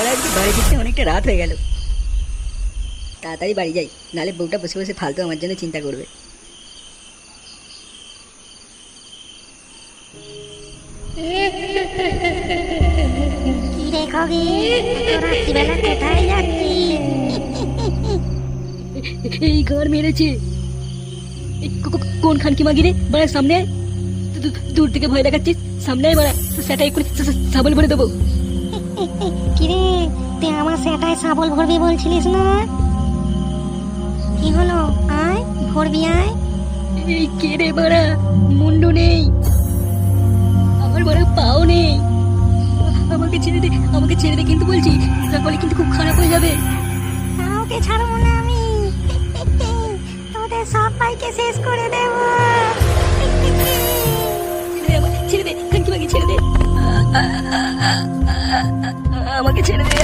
এবার আজকে বাড়ি ফিরতে অনেকটা রাত হয়ে গেল। তাড়াতাড়ি বাড়ি যাই নালে বউটা বসে বসে ফালতু আমার জন্য চিন্তা করবে। এই ঘর মেরেছে। কোন খান কি মাগিরে বাড়া সামনে দূর থেকে ভয় দেখাচ্ছিস। সামনে বাড়া সেটাই করে সাবল ভরে দেবো। কি রে তুই আমার সেটাই সাবল ভরবি বলছিলিস না? কি হলো? আয় ভরবি আয়। এই কে রে বাড়া? মুন্ডু নেই। আমার বাড়া পাও নেই। আমাকে ছেড়ে দে আমাকে ছেড়ে দে কিন্তু বলছি তাহলে কিন্তু খুব খারাপ হয়ে যাবে। কাউকে ছাড়বো না আমি। তোদের সবাইকে শেষ করে দেব। ছেড়ে দে ছেড়ে দে মাগি ছেড়ে দে। আমাকে ছেড়ে দে।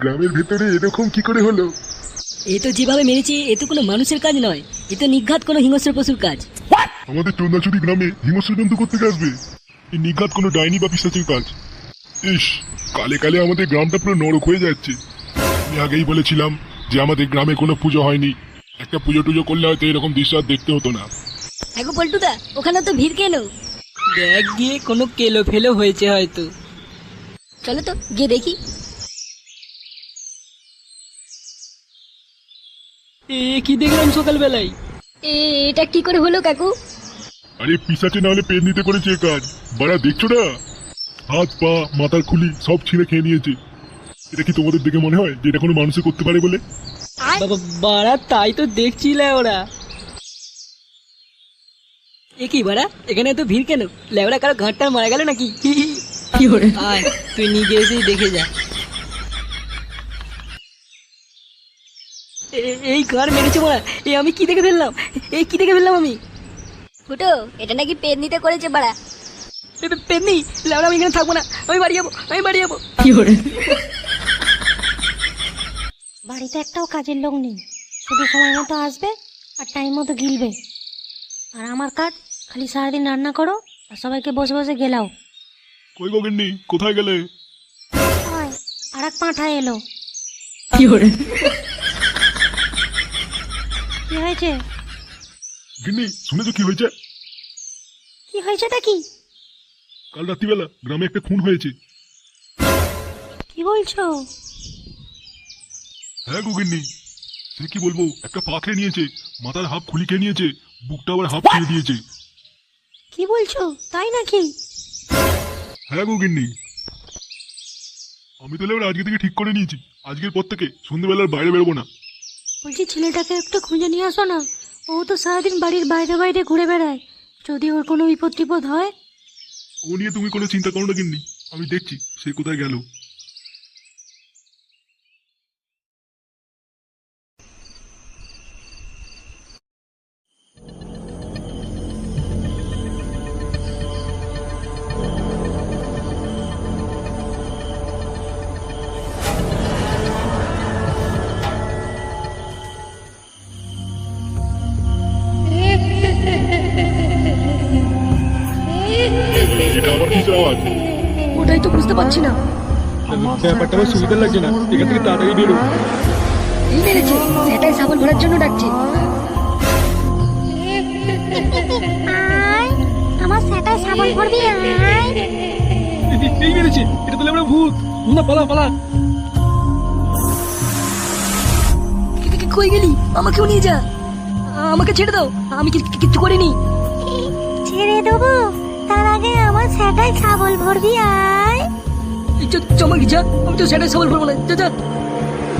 গ্রামের ভেতরে এরকম কি করে হলো? এ তো যেভাবে মেরেছি এ তো কোনো মানুষের কাজ নয়। এ তো নিঘাত কোনো হিংস্র পশুর কাজ। আমাদের চন্দাচুরি গ্রামে হিংস্র জন্তু করতে আসবে। এই নিঘাত কোনো ডাইনি বা পিসাচের কাজ। ইস কালে কালে আমাদের গ্রামটা পুরো নরক হয়ে যাচ্ছে। আমি আগেই বলেছিলাম যে আমাদের গ্রামে কোনো পুজো হয়নি। একটা পুজো টুজো করলে হয়তো এরকম দৃশ্য আর দেখতে হতো না। এখন পল্টুদা ওখানে তো ভিড় কেন? দেখ গিয়ে কোনো কেলো ফেলো হয়েছে হয়তো। চলো তো গিয়ে দেখি। এ কি দেখলাম সকালবেলায়? এ এটা কি করে হলো কাকু? আরে পিসাচে না হলে পেন নিতে করেছে কাজ। বাড়া দেখছ না? হাত পা মাথার খুলি সব ছিঁড়ে খেয়ে নিয়েছে। এটা কি তোমাদের দেখে মনে হয় যে এটা কোনো মানুষে করতে পারে বলে? বাড়া তাই তো দেখছিলে ওরা। এ কি বাড়া এখানে তো ভিড় কেন? লেবড়া কারও ঘাটটা মারা গেল নাকি? আয় তুই নিজে এসেই দেখে যা। এ- এই ঘর মেরেছে মারা এ আমি কি দেখে ফেললাম? এই কি দেখে ফেললাম আমি? ফুটো এটা নাকি পেননিতে করেছে বাড়া। পেননি লেবড়া আমি এখানে থাকব না। আমি বাড়ি যাব আমি বাড়ি যাব। বাড়িতে একটাও কাজের লোক নেই। শুধু সময় মতো আসবে আর টাইম মতো গিলবে। আর আমার কাজ খালি সারাদিন রান্না করো আর সবাইকে বসে বসে গেলাও। কই গগেননি কোথায় গেলে? হয় আর এক পাঁঠা এলো কি হয়েছে? গিন্নি শুনেছো কি হয়েছে? কি হয়েছেটা কি? কাল রাত্রিবেলা গ্রামে একটা খুন হয়েছে। কি বলছো? হ্যাঁ গোগিন্নি সে কি বলব একটা পা খেয়ে নিয়েছে মাথার হাফ খুলি খেয়ে নিয়েছে বুকটা আবার হাফ খেয়ে দিয়েছে। কি বলছো? তাই নাকি? হ্যাঁ গোগিন্নি। আমি তাহলে আজকে থেকে ঠিক করে নিয়েছি। আজকের পর থেকে সন্ধ্যেবেলার বাইরে বেরোবো না। বলছি ছেলেটাকে একটু খুঁজে নিয়ে আসো না। ও তো সারাদিন বাড়ির বাইরে বাইরে ঘুরে বেড়ায়। যদি ওর কোনো বিপদ টিপদ হয়? ও নিয়ে তুমি কোনো চিন্তা করো না গিন্নি। আমি দেখছি সে কোথায় গেল। ওটাই তো বুঝতে পারছি না। ব্যাপারটা আমার সুবিধা লাগছে না। এখান থেকে তাড়াতাড়ি বেরো। এই মেরেছে। সেটাই সাবল ভরার জন্য ডাকছে। আমার সেটাই সাবল ভরবি এই মেরেছে। এটা তাহলে আমরা ভূত। না পালা পালা। কই গেলি? আমাকেও নিয়ে যা। আমাকে ছেড়ে দাও। আমি কি- কি- কিচ্ছু করিনি। সেটাই সাবল ভরবি আয়। চমক যা আমি তো সেটাই ছাগল ভরবো না। যা যা।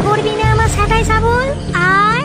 ভরবি না আমার সেটাই ছাগল আয়।